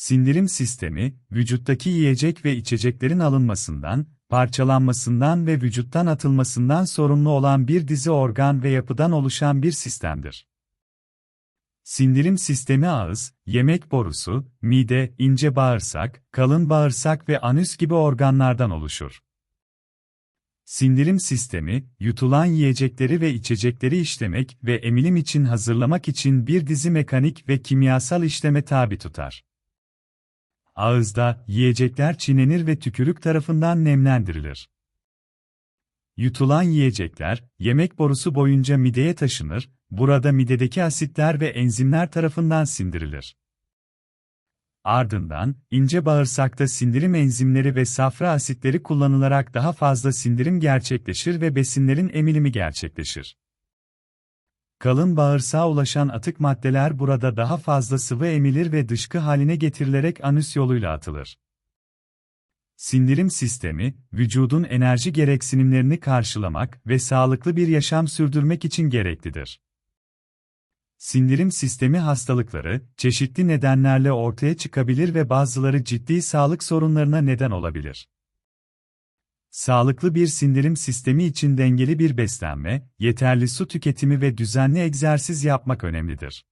Sindirim sistemi, vücuttaki yiyecek ve içeceklerin alınmasından, parçalanmasından ve vücuttan atılmasından sorumlu olan bir dizi organ ve yapıdan oluşan bir sistemdir. Sindirim sistemi ağız, yemek borusu, mide, ince bağırsak, kalın bağırsak ve anüs gibi organlardan oluşur. Sindirim sistemi, yutulan yiyecekleri ve içecekleri işlemek ve emilim için hazırlamak için bir dizi mekanik ve kimyasal işleme tabi tutar. Ağızda, yiyecekler çiğnenir ve tükürük tarafından nemlendirilir. Yutulan yiyecekler, yemek borusu boyunca mideye taşınır, burada midedeki asitler ve enzimler tarafından sindirilir. Ardından, ince bağırsakta sindirim enzimleri ve safra asitleri kullanılarak daha fazla sindirim gerçekleşir ve besinlerin emilimi gerçekleşir. Kalın bağırsağa ulaşan atık maddeler burada daha fazla sıvı emilir ve dışkı haline getirilerek anüs yoluyla atılır. Sindirim sistemi, vücudun enerji gereksinimlerini karşılamak ve sağlıklı bir yaşam sürdürmek için gereklidir. Sindirim sistemi hastalıkları, çeşitli nedenlerle ortaya çıkabilir ve bazıları ciddi sağlık sorunlarına neden olabilir. Sağlıklı bir sindirim sistemi için dengeli bir beslenme, yeterli su tüketimi ve düzenli egzersiz yapmak önemlidir.